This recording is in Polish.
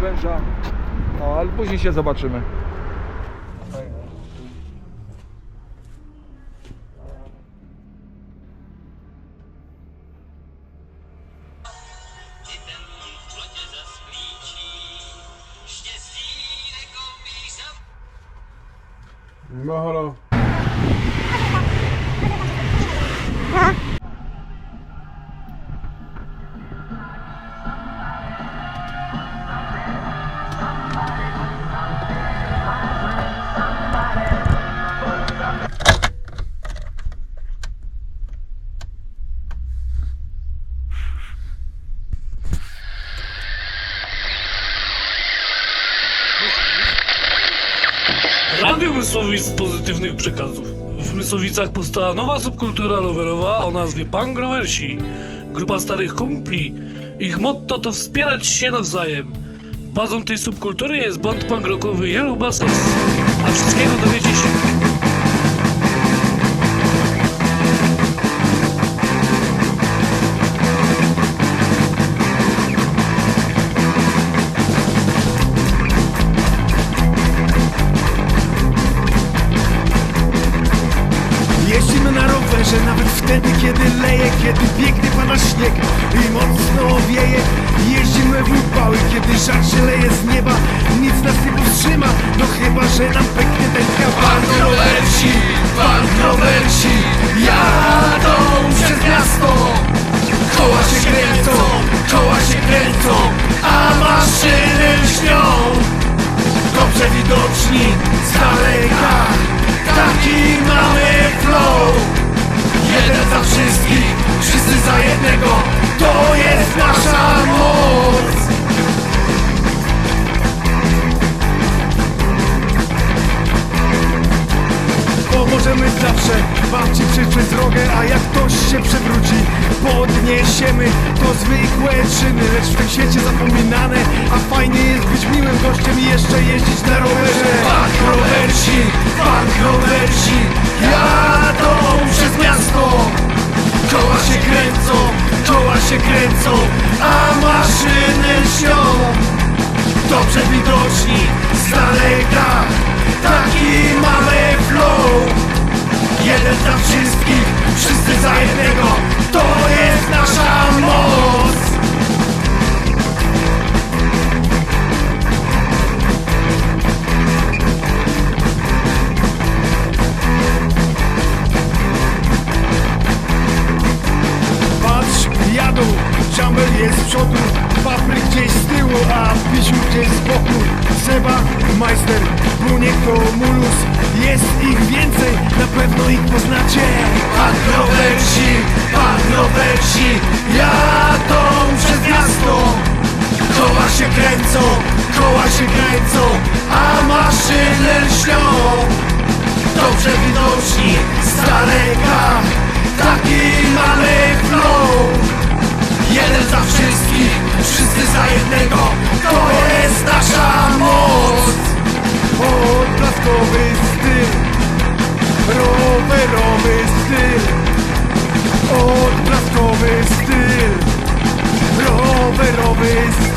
Węża. No, ale później się zobaczymy. No halo. Radio Mysłowic z pozytywnych przekazów. W Mysłowicach powstała nowa subkultura rowerowa o nazwie Punk Rowersi. Grupa starych kumpli. Ich motto to wspierać się nawzajem. Bazą tej subkultury jest band punk rockowy Yellow. A wszystkiego dowiecie się Rowerze nawet wtedy, kiedy leje Kiedy pięknie pada śnieg i mocno wieje Jeździmy w upały, kiedy żar się leje z nieba Nic nas nie powstrzyma, no chyba, że nam pęknie się przewróci. Podniesiemy to zwykłe czyny Lecz w tym świecie zapominane A fajnie jest być miłym gościem I jeszcze jeździć na rowerze. Pan rowerci, pan rowerci Jadą przez miasto. Koła się kręcą, koła się kręcą A maszyny lśnią Dobrze widoczni z daleka Taki mamy flow. Jeden za wszystkich, wszyscy za jednego. To jest nasza moc. Patrz, jadą, Jumble jest z przodu. Papryk gdzieś z tyłu, a Pisiu gdzieś z boku. Seba, Majster, Buniek to Mulus Jest ich więcej, na ich poznacie. Pan rowerci Jadą przez miasto. Koła się kręcą, koła się kręcą A maszyny lśnią. Dobrze widoczni z daleka Taki mamy flow is